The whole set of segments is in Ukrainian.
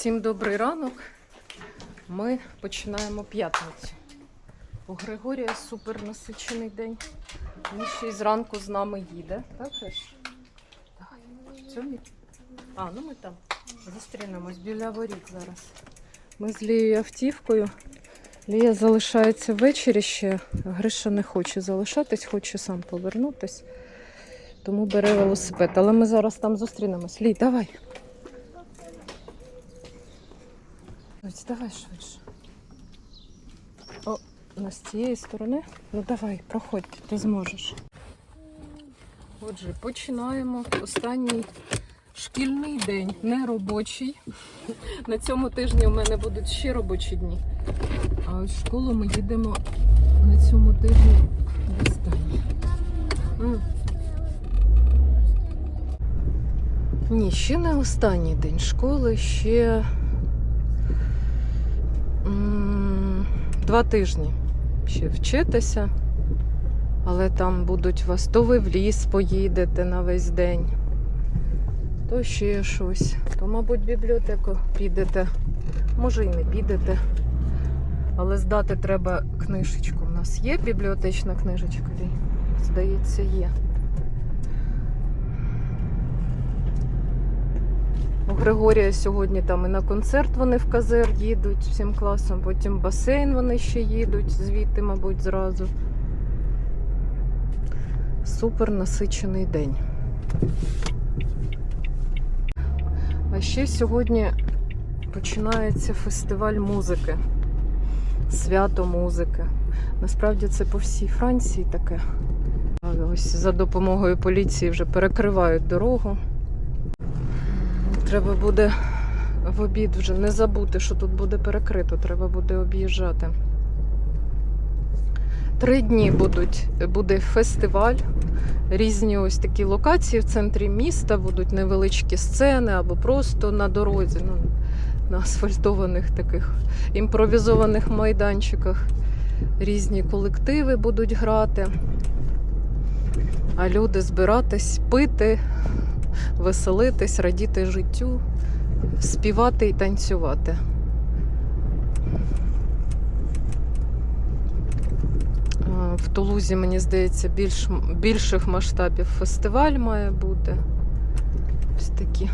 Всім добрий ранок. Ми починаємо п'ятницю. У Григорія супер насичений день. Він ще й зранку з нами їде. Так, Гриш? Цьому? А, ну ми там зустрінемось біля воріт зараз. Ми з Лією автівкою. Лія залишається ввечері ще. Гриша не хоче залишатись, хоче сам повернутись. Тому бере велосипед. Але ми зараз там зустрінемось. Лій, давай. Ось, давай швидше. О, на з цієї сторони. Ну давай, проходь, ти зможеш. Отже, починаємо останній шкільний день, не робочий. На цьому тижні у мене будуть ще робочі дні. А ось в школу ми їдемо на цьому тижні в останній. Ні, ще не останній день школи, ще два тижні ще вчитися. Але там будуть вас, то ви в ліс поїдете на весь день, то ще щось. То, мабуть, в бібліотеку підете. Може і не підете. Але здати треба книжечку. У нас є бібліотечна книжечка? Здається, є. Григорія сьогодні там і на концерт вони в Казер їдуть всім класом, потім басейн вони ще їдуть, звідти, мабуть, зразу. Супер насичений день. А ще сьогодні починається фестиваль музики, свято музики. Насправді це по всій Франції таке. Ось за допомогою поліції вже перекривають дорогу. Треба буде в обід вже не забути, що тут буде перекрито, треба буде об'їжджати. Три дні будуть, буде фестиваль, різні ось такі локації в центрі міста, будуть невеличкі сцени або просто на дорозі, ну, на асфальтованих таких імпровізованих майданчиках. Різні колективи будуть грати, а люди збиратись, пити, веселитись, радіти життю, співати і танцювати. В Тулузі, мені здається, більш, більших масштабів фестиваль має бути. Ось такі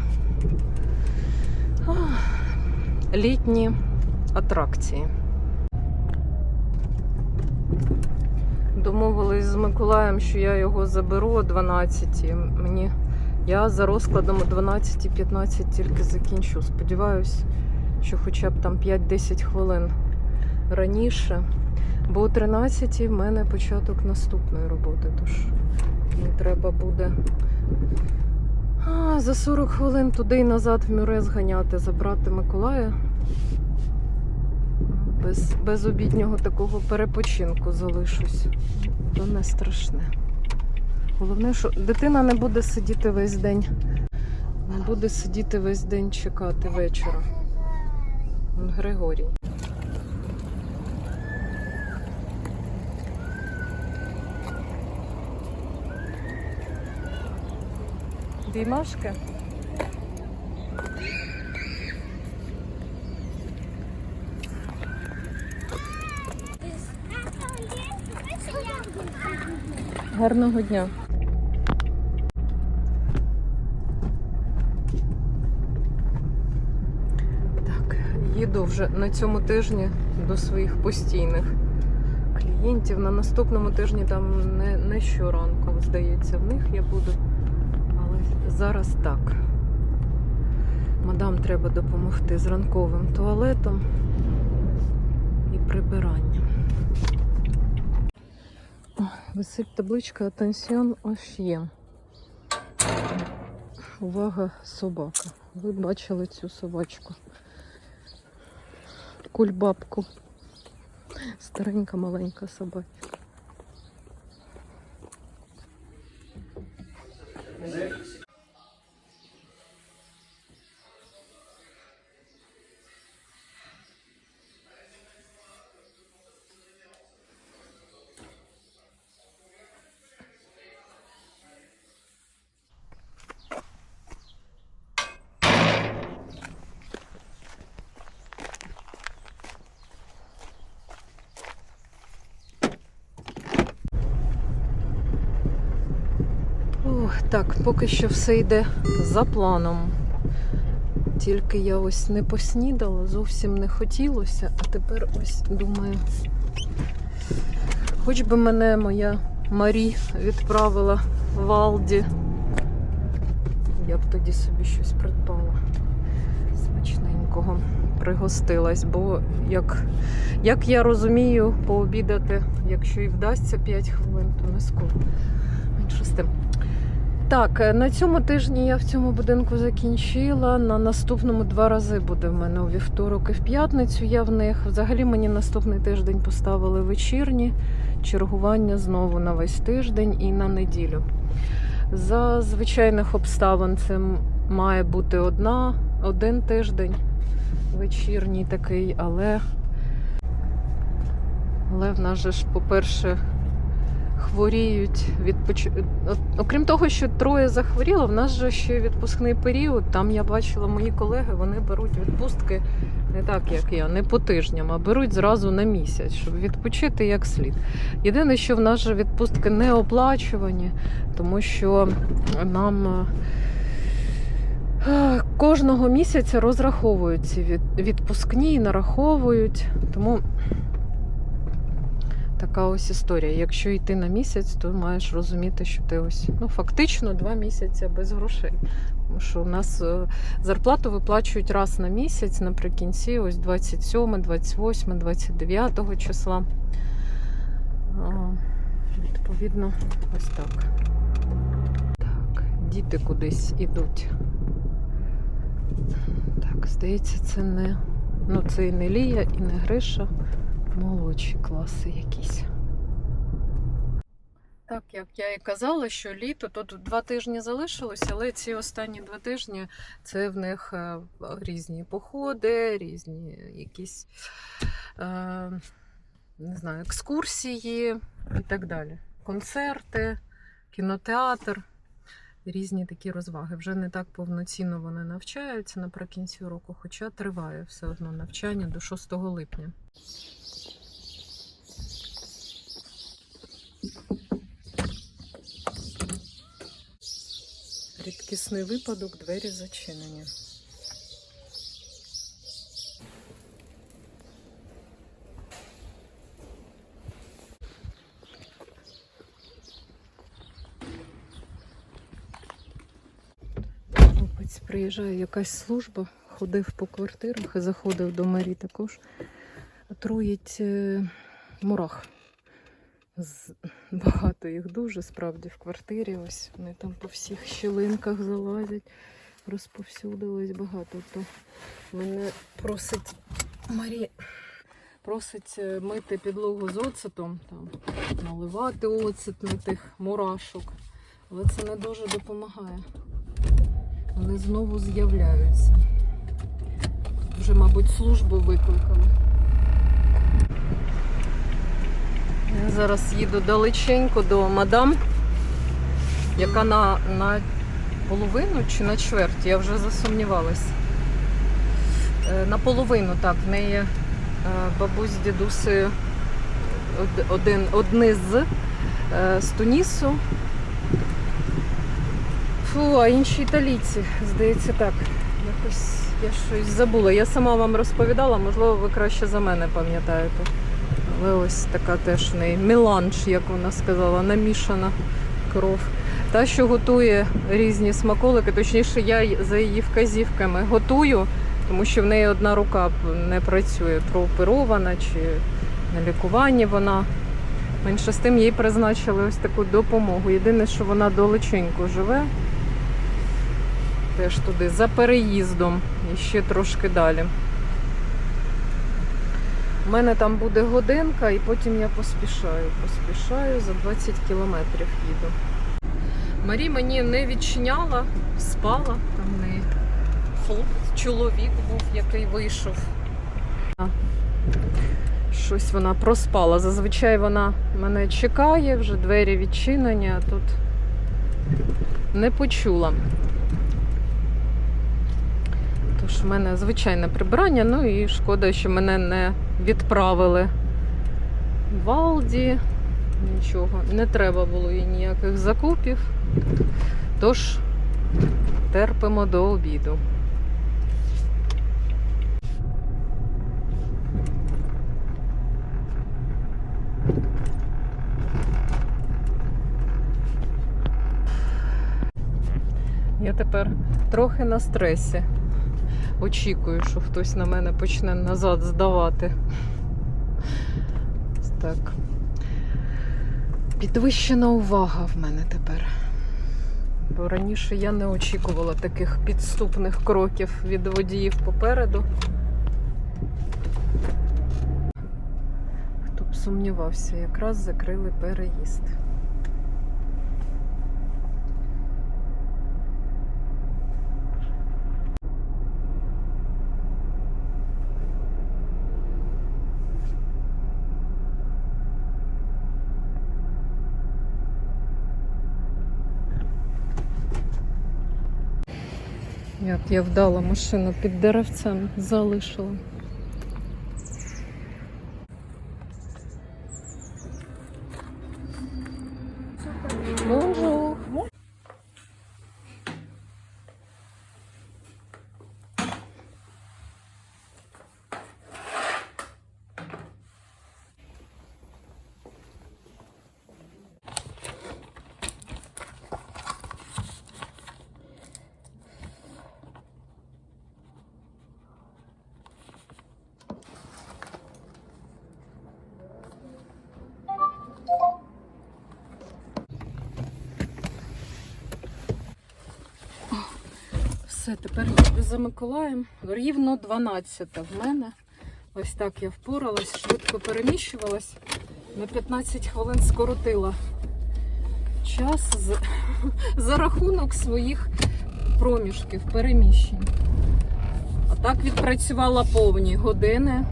літні атракції. Домовились з Миколаєм, що я його заберу о 12. Мені я за розкладом о 12.15 тільки закінчу. Сподіваюсь, що хоча б там 5-10 хвилин раніше. Бо о 13 в мене початок наступної роботи. Тож мені треба буде а, за 40 хвилин туди і назад в Мюре зганяти, забрати Миколая. Без, без обіднього такого перепочинку залишусь. То не страшне. Головне, що дитина не буде сидіти весь день. Не буде сидіти весь день чекати вечора. Вон Григорій. Діймашки? Гарного дня. Так, їду вже на цьому тижні до своїх постійних клієнтів. На наступному тижні там не, не щоранку, здається, в них я буду. Але зараз так. Мадам треба допомогти з ранковим туалетом і прибиранням. Висить табличка Атенсіон Ош'єн. Увага, собака. Ви бачили цю собачку. Кульбабку. Старенька маленька собачка. Так, поки що все йде за планом. Тільки я ось не поснідала, зовсім не хотілося, а тепер ось думаю. Хоч би мене моя Марі відправила в Алді. Я б тоді собі щось придбала смачненького. Пригостилась, бо як, як я розумію, пообідати, якщо і вдасться 5 хвилин, то не скоро. Так, е, на цьому тижні я в цьому будинку закінчила. На наступному два рази буде в мене у вівторок і в п'ятницю. Я в них. Взагалі мені наступний тиждень поставили вечірні чергування знову на весь тиждень і на неділю. За звичайних обставин це має бути одна, один тиждень вечірній такий, але, але в нас же ж, по-перше, хворіють відпоч... Окрім того, що троє захворіло, в нас же ще відпускний період. Там я бачила мої колеги, вони беруть відпустки не так, як я, не по тижням, а беруть зразу на місяць, щоб відпочити як слід. Єдине, що в нас же відпустки не оплачувані, тому що нам. е, Кожного місяця розраховують ці відпускні і нараховують. Тому така ось історія. Якщо йти на місяць, то маєш розуміти, що ти ось ну фактично два місяці без грошей. Тому що у нас е, зарплату виплачують раз на місяць наприкінці, ось 27, 28, 29 числа. Відповідно, ось так. Так, діти кудись ідуть. Так, здається, це не. Ну, це і не Лія, і не Гриша. Молодші класи якісь. Так, як я і казала, що літо тут два тижні залишилося, але ці останні два тижні це в них е, різні походи, різні якісь е, не знаю, екскурсії і так далі. Концерти, кінотеатр, різні такі розваги. Вже не так повноцінно вони навчаються наприкінці року, хоча триває все одно навчання до 6 липня. Рідкісний випадок, двері зачинені. Хлопець приїжджає якась служба, ходив по квартирах і заходив до Марі також. Труїть е, мурах. З- Багато їх дуже справді в квартирі. Ось вони там по всіх щілинках залазять, розповсюдилось багато. То мене просить Марі просить е, мити підлогу з оцетом, там, наливати оцет на тих мурашок. Але це не дуже допомагає. Вони знову з'являються. Вже, мабуть, службу викликали. Я зараз їду далеченько до мадам, яка на, на половину чи на чверть, я вже засумнівалась. Е, На половину, так, в неї е, бабусь з дідусею один, одни з, е, з Тунісу. Фу, а інші італійці, здається, так. Якось я щось забула. Я сама вам розповідала, можливо, ви краще за мене пам'ятаєте. Але ось така теж неї меланж, як вона сказала, намішана кров. Та, що готує різні смаколики, точніше, я за її вказівками готую, тому що в неї одна рука не працює, прооперована чи на лікуванні вона. Менше з тим їй призначили ось таку допомогу. Єдине, що вона далеченько живе, теж туди, за переїздом і ще трошки далі. У мене там буде годинка, і потім я поспішаю. Поспішаю за 20 кілометрів їду. Марі мені не відчиняла, спала. Там в неї хлоп- чоловік був, який вийшов. Щось вона проспала. Зазвичай вона мене чекає, вже двері відчинені, а тут не почула. Тож в мене звичайне прибирання, ну і шкода, що мене не відправили в Алді, Нічого. Не треба було їй ніяких закупів. Тож терпимо до обіду. Я тепер трохи на стресі. Очікую, що хтось на мене почне назад здавати. Так. Підвищена увага в мене тепер. Бо раніше я не очікувала таких підступних кроків від водіїв попереду. Хто б сумнівався, якраз закрили переїзд. Як я вдала машину під деревцем залишила. Все, тепер за Миколаєм. Рівно 12 в мене. Ось так я впоралась, швидко переміщувалась. На 15 хвилин скоротила час з, за рахунок своїх проміжків, переміщень. А так відпрацювала повні години.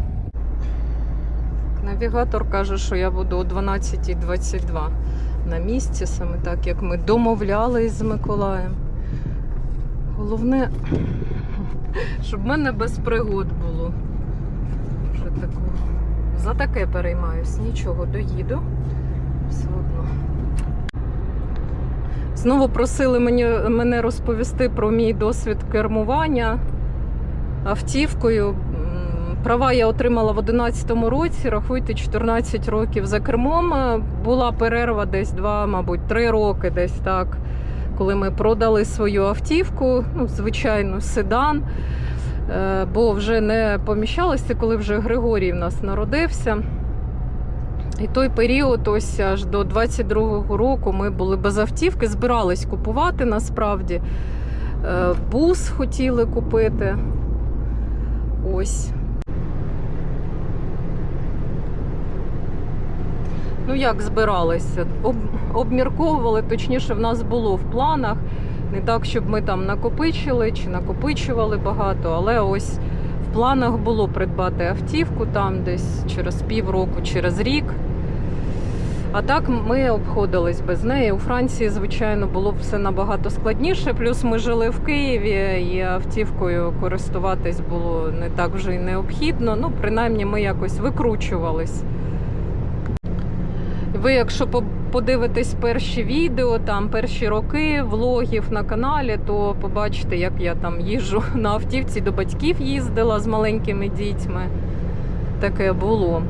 Навігатор каже, що я буду о 12.22 на місці, саме так, як ми домовлялись з Миколаєм. Головне, щоб в мене без пригод було. Вже таку. За таке переймаюсь. Нічого, доїду. Все одно. Знову просили мені, мене розповісти про мій досвід кермування автівкою. Права я отримала в 11-му році, рахуйте, 14 років за кермом. Була перерва десь 2, мабуть, 3 роки, десь так коли ми продали свою автівку, ну, звичайно, седан, е, бо вже не поміщалося, коли вже Григорій в нас народився. І той період, ось аж до 22-го року, ми були без автівки, збирались купувати насправді. Е, Бус хотіли купити. Ось. Ну, як збиралися? Об, обмірковували, точніше, в нас було в планах. Не так, щоб ми там накопичили чи накопичували багато, але ось в планах було придбати автівку там десь через півроку, через рік. А так ми обходились без неї. У Франції, звичайно, було б все набагато складніше. Плюс ми жили в Києві, і автівкою користуватись було не так вже й необхідно. Ну, принаймні, ми якось викручувались. Ви, якщо по- подивитесь перші відео, там перші роки влогів на каналі, то побачите, як я там їжджу на автівці до батьків їздила з маленькими дітьми. Таке було.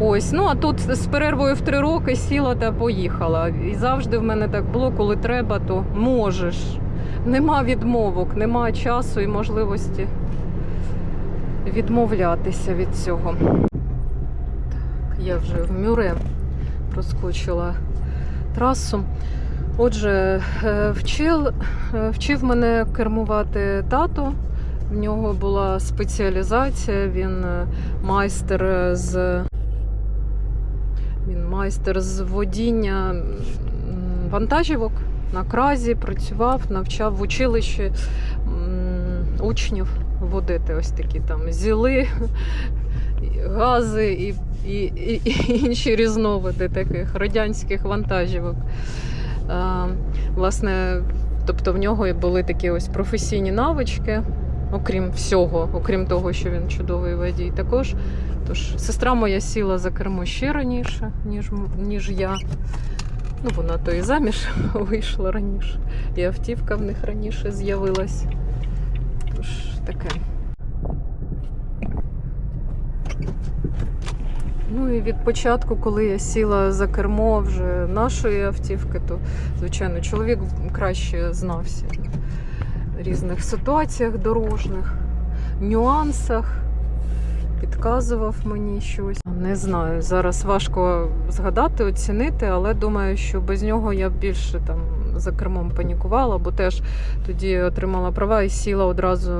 Ось, ну а тут з перервою в три роки сіла та поїхала. І завжди в мене так було, коли треба, то можеш. Нема відмовок, нема часу і можливості відмовлятися від цього. Так, я вже в Мюре проскочила трасу. Отже, е, вчив, е, вчив мене кермувати тато. В нього була спеціалізація, він е, майстер з він майстер з водіння вантажівок на кразі, працював, навчав в училищі учнів водити ось такі там зіли, гази і, і, і, і інші різновиди таких радянських вантажівок. А, власне, тобто в нього були такі ось професійні навички, окрім всього, окрім того, що він чудовий водій. Також Тож сестра моя сіла за кермо ще раніше, ніж, ніж я. Ну, вона то і заміж вийшла раніше, і автівка в них раніше з'явилась. Тож таке. Ну і від початку, коли я сіла за кермо вже нашої автівки, то, звичайно, чоловік краще знався в різних ситуаціях дорожніх, нюансах, підказував мені щось. Не знаю, зараз важко згадати, оцінити, але думаю, що без нього я б більше там за кермом панікувала, бо теж тоді отримала права і сіла одразу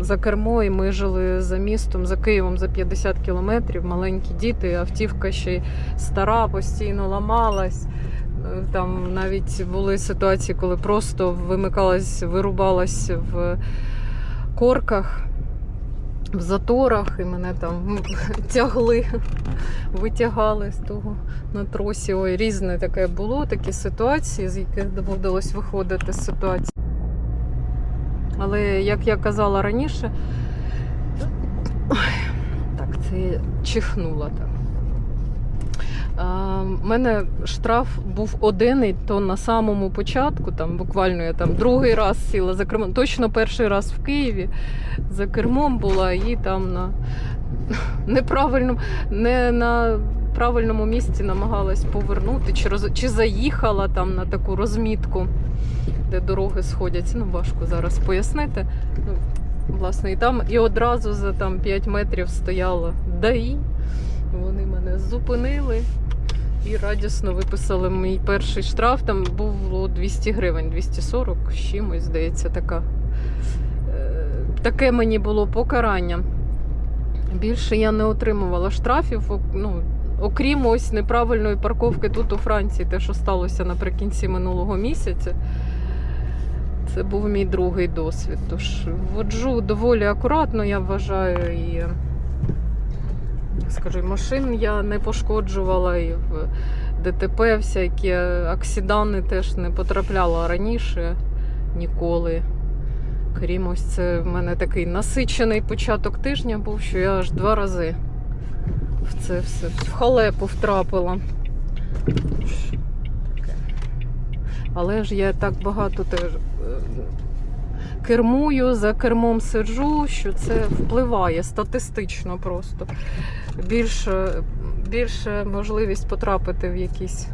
за кермо, і ми жили за містом, за Києвом за 50 кілометрів, маленькі діти, автівка ще стара, постійно ламалась. Там навіть були ситуації, коли просто вимикалась, вирубалась в корках, в заторах, і мене там тягли, витягали з того на тросі. Ой, різне таке було, такі ситуації, з яких доводилось виходити з ситуації. Але як я казала раніше, так, це чихнула так. У мене штраф був один, і то на самому початку, там буквально я там другий раз сіла за кермом, точно перший раз в Києві за кермом була і там на неправильному, не на правильному місці намагалась повернути, чи, роз, чи заїхала там на таку розмітку, де дороги сходяться. Ну, важко зараз пояснити. Ну, власне, і там і одразу за там 5 метрів стояла ДАІ. Вони мене зупинили і радісно виписали мій перший штраф. Там було 200 гривень, 240 з чимось, здається, така. Е, Таке мені було покарання. Більше я не отримувала штрафів. Ну, окрім ось неправильної парковки тут у Франції, те, що сталося наприкінці минулого місяця. Це був мій другий досвід. Тож воджу доволі акуратно, я вважаю, і скажу, машин я не пошкоджувала, і в ДТП всякі аксідани теж не потрапляла раніше ніколи. Крім ось це в мене такий насичений початок тижня був, що я аж два рази в це все в халепу втрапила. Але ж я так багато теж е, кермую, за кермом сиджу, що це впливає статистично просто. Більше, більше можливість потрапити в якісь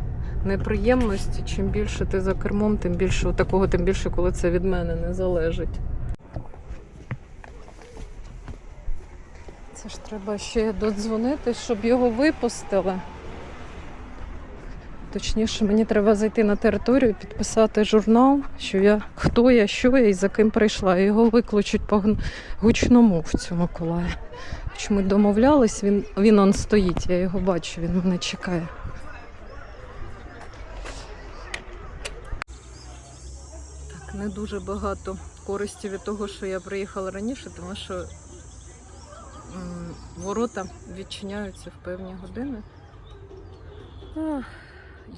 неприємності. Чим більше ти за кермом, тим більше такого, тим більше, коли це від мене не залежить. Це ж треба ще додзвонити, щоб його випустили. Точніше, мені треба зайти на територію, підписати журнал, що я хто я, що я і за ким прийшла. Його викличуть по гн- гучномовцю Миколая. Хоч ми домовлялись, він, він он стоїть, я його бачу, він мене чекає. Так, не дуже багато користі від того, що я приїхала раніше, тому що ворота відчиняються в певні години.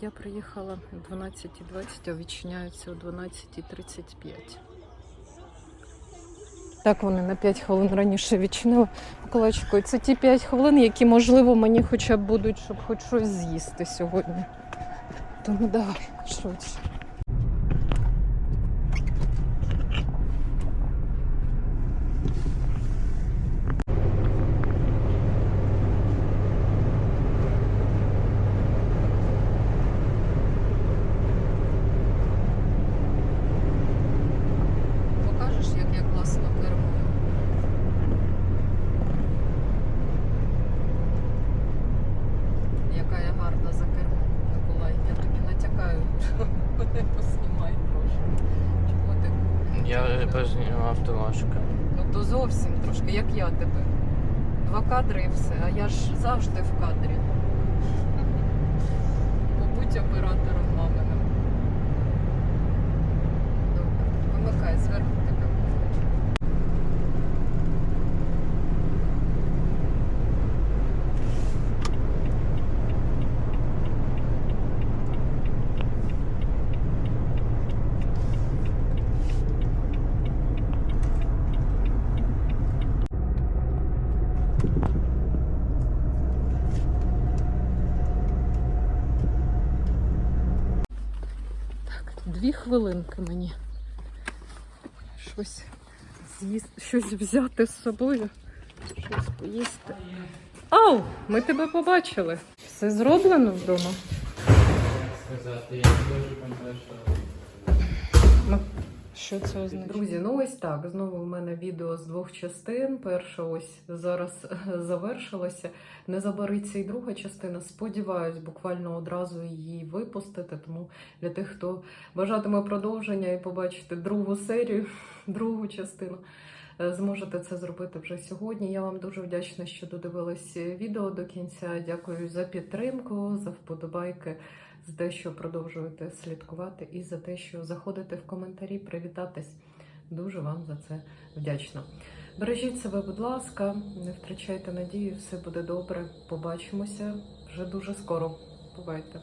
Я приїхала о 12.20, а відчиняються о 12.35. Так вони на 5 хвилин раніше відчинили. Миколайчику, і це ті 5 хвилин, які, можливо, мені хоча б будуть, щоб хоч щось з'їсти сьогодні. Тому давай, швидше. Покажеш, як я класно кермую? Яка я гарна за кермом, Миколай. Я тобі натякаю, що мене поснімай трошки. Чого ти? Я трошки. Ну то зовсім трошки, як я тебе. Два кадри і все, а я ж завжди в кадрі. Побудь оператором Дві хвилинки мені. Щось з'їсти, щось взяти з собою, щось поїсти. Ау, ми тебе побачили. Все зроблено вдома. Сказати, я дуже пам'ятаю, що... Це означає? Друзі, ну ось так. Знову в мене відео з двох частин. Перша ось зараз завершилася. Не забариться і друга частина. Сподіваюсь, буквально одразу її випустити. Тому для тих, хто бажатиме продовження і побачити другу серію, другу частину. е, Зможете це зробити вже сьогодні. Я вам дуже вдячна, що додивились відео до кінця. Дякую за підтримку, за вподобайки те, що продовжуєте слідкувати, і за те, що заходите в коментарі, привітатись. Дуже вам за це вдячна. Бережіть себе, будь ласка, не втрачайте надії, все буде добре. Побачимося вже дуже скоро. Бувайте!